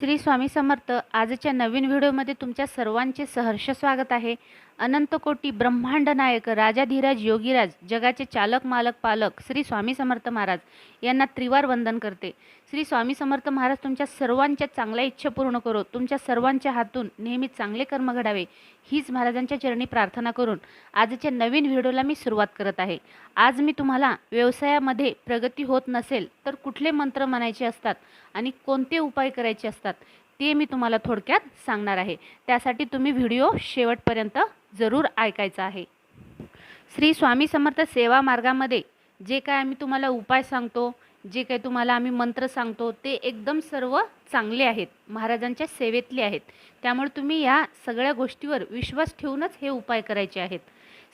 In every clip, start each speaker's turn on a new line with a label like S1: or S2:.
S1: श्री स्वामी समर्थ आजच्या नवीन व्हिडिओमध्ये तुमच्या सर्वांचे सहर्ष स्वागत आहे. अनंतकोटी ब्रह्मांड नायक राजाधीराज योगीराज जगाचे चालक मालक पालक श्री स्वामी समर्थ महाराज यांना त्रिवार वंदन करते. श्री स्वामी समर्थ महाराज तुमच्या सर्वांच्या चांगल्या इच्छा पूर्ण करो. तुमच्या सर्वांच्या हातून नेहमी चांगले कर्म घडावे. हीच महाराजांच्या चरणी प्रार्थना करून आजच्या नवीन व्हिडिओला मी सुरुवात करत आहे. आज मी तुम्हाला व्यवसायामध्ये प्रगती होत नसेल तर कुठले मंत्र म्हणायचे असतात आणि कोणते उपाय करायचे असतात ते मी तुम्हाला थोडक्यात सांगणार आहे. त्यासाठी तुम्ही व्हिडिओ शेवटपर्यंत जरूर ऐकायचा आहे. श्री स्वामी समर्थ सेवा मार्गामध्ये जे काय आम्ही तुम्हाला उपाय सांगतो जे काही तुम्हाला आम्ही मंत्र सांगतो ते एकदम सर्व चांगले आहेत. महाराजांच्या सेवेतले आहेत. त्यामुळे तुम्ही या सगळ्या गोष्टीवर विश्वास ठेवूनच हे उपाय करायचे आहेत.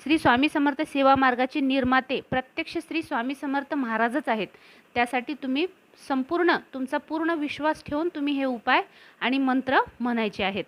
S1: श्री स्वामी समर्थ सेवा मार्गाचे निर्माते प्रत्यक्ष श्री स्वामी समर्थ महाराजच आहेत. त्यासाठी तुम्ही संपूर्ण तुमचा पूर्ण विश्वास ठेवून तुम्ही हे उपाय आणि मंत्र म्हणायचे आहेत.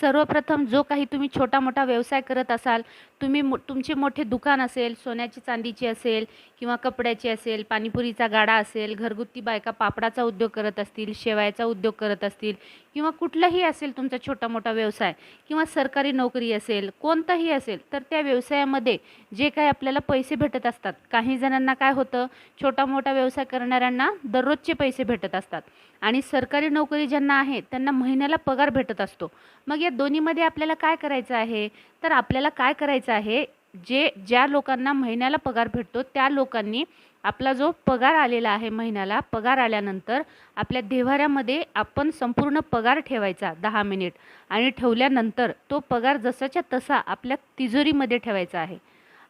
S1: सर्वप्रथम जो काही तुम्ही छोटा मोठा व्यवसाय करत असाल तुम्ही मो तुमचे मोठे दुकान असेल सोन्याची चांदीची असेल किंवा कपड्याची असेल पाणीपुरीचा गाडा असेल घरगुती बायका पापडाचा उद्योग करत असतील शेवायचा उद्योग करत असतील किंवा कुठलाही असेल तुमचा छोटा मोठा व्यवसाय किंवा सरकारी नोकरी असेल कोणताही असेल तर त्या व्यवसायामध्ये जे काही आपल्याला पैसे भेटत असतात काही जणांना काय होतं छोटा मोठा व्यवसाय करणाऱ्यांना दररोजचे पैसे भेटत असतात आणि सरकारी नोकरी ज्यांना आहे त्यांना महिन्याला पगार भेटत असतो. मग या दोन्हीमध्ये आपल्याला काय करायचं आहे? तर आपल्याला काय करायचं आहे. जे ज्या लोकांना महिन्याला पगार भेटतो त्या लोकांनी आपला जो पगार आलेला आहे महिन्याला पगार आल्यानंतर आपल्या देव्हाऱ्यामध्ये आपण संपूर्ण पगार ठेवायचा दहा मिनिट आणि ठेवल्यानंतर तो पगार जसाच्या तसा आपल्या तिजोरीमध्ये ठेवायचा आहे.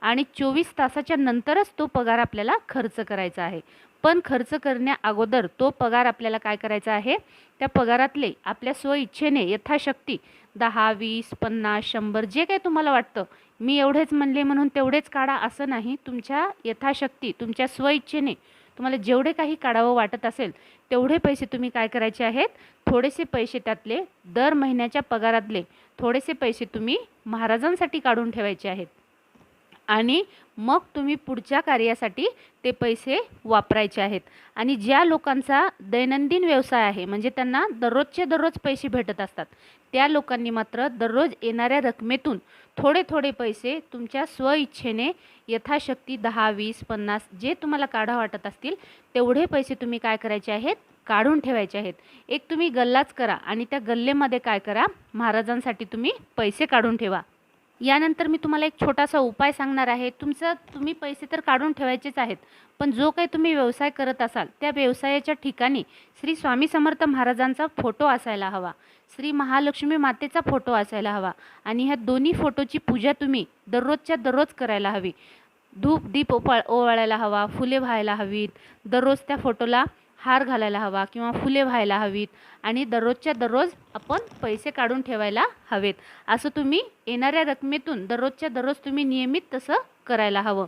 S1: आणि चोवीस तासाच्या नंतरच तो पगार आपल्याला खर्च करायचा आहे. पण खर्च करण्या अगोदर तो पगार आपल्याला काय करायचा आहे? त्या पगारातले आपल्या स्वइच्छेने यथाशक्ती दहा वीस पन्नास शंभर जे काही तुम्हाला वाटतं. मी एवढेच म्हणले म्हणून तेवढेच काढा असं नाही. तुमच्या यथाशक्ती तुमच्या स्वइच्छेने तुम्हाला जेवढे काही काढावं वाटत असेल तेवढे पैसे तुम्ही काय करायचे आहेत? थोडेसे पैसे त्यातले दर महिन्याच्या पगारातले थोडेसे पैसे तुम्ही महाराजांसाठी काढून ठेवायचे आहेत. आणि मग तुम्ही पुढच्या कार्यासाठी ते पैसे वापरायचे आहेत. आणि ज्या लोकांचा दैनंदिन व्यवसाय आहे म्हणजे त्यांना दररोजचे दररोज पैसे भेटत असतात त्या लोकांनी मात्र दररोज येणाऱ्या रकमेतून थोडे थोडे पैसे तुमच्या स्वइच्छेने यथाशक्ती दहा वीस पन्नास जे तुम्हाला काढा वाटत असतील तेवढे पैसे तुम्ही काय करायचे आहेत? काढून ठेवायचे आहेत. एक तुम्ही गल्लाच करा आणि त्या गल्लेमध्ये काय करा? महाराजांसाठी तुम्ही पैसे काढून ठेवा. यानंतर मी तुम्हाला एक छोटासा उपाय सांगणार आहे. तुमचं तुम्ही पैसे तर काढून ठेवायचेच आहेत पण जो काही तुम्ही व्यवसाय करत असाल त्या व्यवसायाच्या ठिकाणी श्री स्वामी समर्थ महाराजांचा फोटो असायला हवा श्री महालक्ष्मी मातेचा फोटो असायला हवा आणि ह्या दोन्ही फोटोची पूजा तुम्ही दररोजच्या दररोज करायला हवी. धूप दीप ओपाळ ओवाळायला हवा फुले व्हायला हवीत दररोज त्या फोटोला हार घालायला हवा किंवा फुले व्हायला हवीत आणि दररोजच्या दररोज आपण पैसे काढून ठेवायला हवेत. असं तुम्ही येणाऱ्या रकमेतून दररोजच्या दररोज तुम्ही नियमित तसं करायला हवं.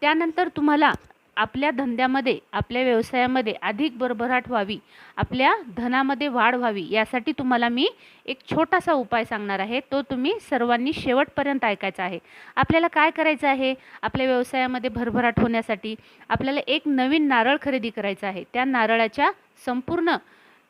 S1: त्यानंतर तुम्हाला आपल्या धंद्यामध्ये आपल्या व्यवसायामध्ये अधिक भरभराट व्हावी आपल्या धनामध्ये वाढ व्हावी यासाठी तुम्हाला मी एक छोटासा उपाय सांगणार आहे. तो तुम्ही सर्वांनी शेवटपर्यंत ऐकायचा आहे. आपल्याला काय करायचं आहे? आपल्या व्यवसायामध्ये भरभराट होण्यासाठी आपल्याला एक नवीन नारळ खरेदी करायचा आहे. त्या नारळाच्या संपूर्ण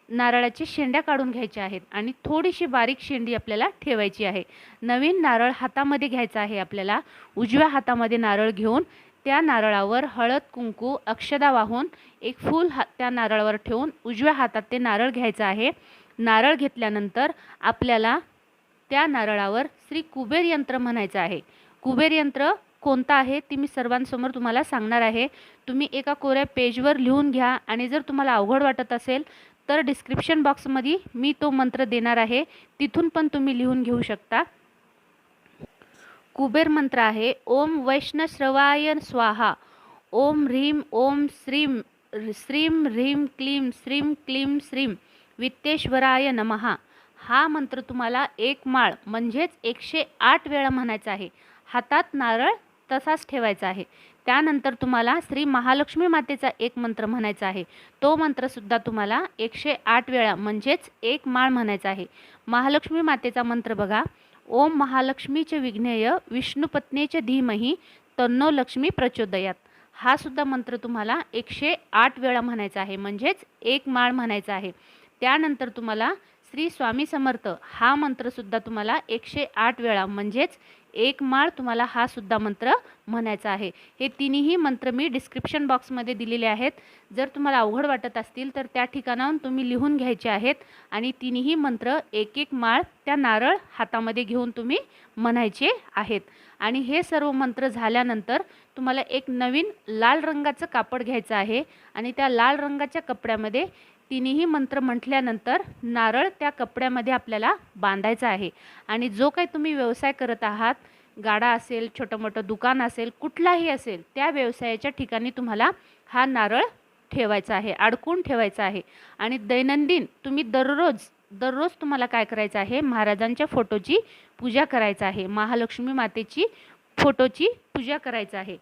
S1: नारळाची शेंड्या काढून घ्यायच्या आहेत आणि थोडीशी बारीक शेंडी आपल्याला ठेवायची आहे. नवीन नारळ हातामध्ये घ्यायचा आहे आपल्याला. उजव्या हातामध्ये नारळ घेऊन त्या नारळावर हळद कुंकू अक्षदा वाहून एक फूल हा त्या नारळावर ठेवून उजव्या हातात ते नारळ घ्यायचं आहे. नारळ घेतल्यानंतर आपल्याला त्या नारळावर श्री कुबेर यंत्र म्हणायचं आहे. कुबेर यंत्र कोणतं आहे ती मी सर्वांसमोर तुम्हाला सांगणार आहे. तुम्ही एका कोऱ्या पेजवर लिहून घ्या आणि जर तुम्हाला अवघड वाटत असेल तर डिस्क्रिप्शन बॉक्समध्ये मी तो मंत्र देणार आहे. तिथून पण तुम्ही लिहून घेऊ शकता. कुबेर मंत्र आहे ओम वैष्णश्रवाय स्वाहा ओम ह्रीम ओम श्रीम श्रीम ह्रीम क्लीम श्रीम क्लीम श्रीम वित्तेश्वराय नमहा हा मंत्र तुम्हाला एक माळ म्हणजेच एकशे आठ वेळा म्हणायचा आहे. हातात नारळ तसाच ठेवायचा आहे. त्यानंतर तुम्हाला श्री महालक्ष्मी मातेचा एक मंत्र म्हणायचा आहे. तो मंत्रसुद्धा तुम्हाला एकशे आठ वेळा म्हणजेच एक माळ म्हणायचा आहे. महालक्ष्मी मातेचा मंत्र बघा. ओम महालक्ष्मीचे विघ्नेय विष्णुपत्नीचे धीमही तन्नो लक्ष्मी प्रचोदयात. हा सुद्धा मंत्र तुम्हाला एकशे आठ वेळा म्हणायचा आहे. म्हणजेच एक माळ म्हणायचा आहे. त्यानंतर तुम्हाला श्री स्वामी समर्थ हा मंत्रसुद्धा तुम्हाला एकशे आठ वेळा म्हणजेच एक माळ तुम्हाला हा सुद्धा मंत्र म्हणायचा आहे. हे तिन्ही मंत्र मी डिस्क्रिप्शन बॉक्समध्ये दिलेले आहेत. जर तुम्हाला अवघड वाटत असतील तर त्या ठिकाणाहून तुम्ही लिहून घ्यायचे आहेत आणि तिन्ही मंत्र एक एक माळ त्या नारळ हातामध्ये घेऊन तुम्ही म्हणायचे आहेत. आणि हे सर्व मंत्र झाल्यानंतर तुम्हाला एक नवीन लाल रंगाचं कापड घ्यायचं आहे आणि त्या लाल रंगाच्या कपड्यामध्ये तिन्ही मंत्र म्हटल्यानंतर नारळ त्या कपड्यामध्ये आपल्याला बांधायचा आहे. आणि जो काही तुम्ही व्यवसाय करत आहात गाडा असेल छोटं मोठं दुकान असेल कुठलाही असेल त्या व्यवसायाच्या ठिकाणी तुम्हाला हा नारळ ठेवायचा आहे अडकून ठेवायचा आहे. आणि दैनंदिन तुम्ही दररोज दररोज तुम्हाला काय करायचं आहे महाराजांच्या फोटोची पूजा करायचं आहे महालक्ष्मी मातेची फोटोची पूजा करायचं आहे.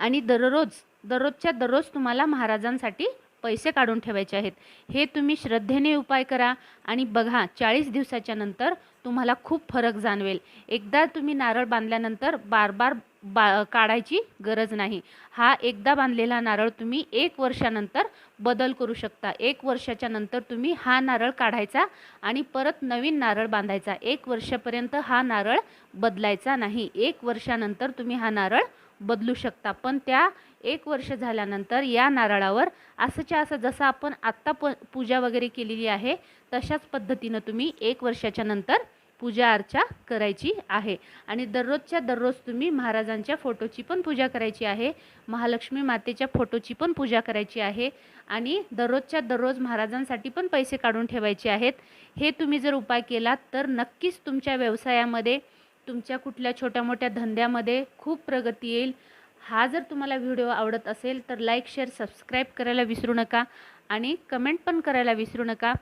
S1: आणि दररोज दररोजच्या दररोज तुम्हाला महाराजांसाठी पैसे काढून ठेवायचे आहेत. हे तुम्ही श्रद्धेने उपाय करा आणि बघा चाळीस दिवसाच्या नंतर तुम्हाला खूप फरक जाणवेल. एकदा तुम्ही नारळ बांधल्यानंतर बार बार बा काढायची गरज नाही. हा एकदा बांधलेला नारळ तुम्ही एक वर्षानंतर बदल करू शकता. एक वर्षाच्या नंतर तुम्ही हा नारळ काढायचा आणि परत नवीन नारळ बांधायचा. एक वर्षापर्यंत हा नारळ बदलायचा नाही. एक वर्षानंतर तुम्ही हा नारळ बदलू शकता. पण त्या एक वर्ष झाल्यानंतर या नारळावर असंच्या असं जसं आपण आत्ता प पूजा वगैरे केलेली आहे तशाच पद्धतीनं तुम्ही एक वर्षाच्या नंतर पूजा अर्चा करायची आहे. आणि दररोजच्या दररोज तुम्ही महाराजांच्या फोटोची पण पूजा करायची आहे महालक्ष्मी मातेच्या फोटोची पण पूजा करायची आहे आणि दररोजच्या दररोज महाराजांसाठी पण पैसे काढून ठेवायचे आहेत. हे तुम्ही जर उपाय केलात तर नक्कीच तुमच्या व्यवसायामध्ये तुमच्या कुठल्या छोट्या मोठ्या धंद्यामध्ये खूप प्रगती येईल. हा जर तुम्हाला व्हिडिओ आवडत असेल तर लाईक शेअर सबस्क्राईब करायला विसरू नका आणि कमेंट पण करायला विसरू नका.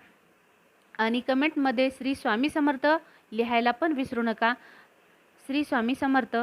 S1: आणि कमेंटमध्ये श्री स्वामी समर्थ लिहायला पण विसरू नका. श्री स्वामी समर्थ.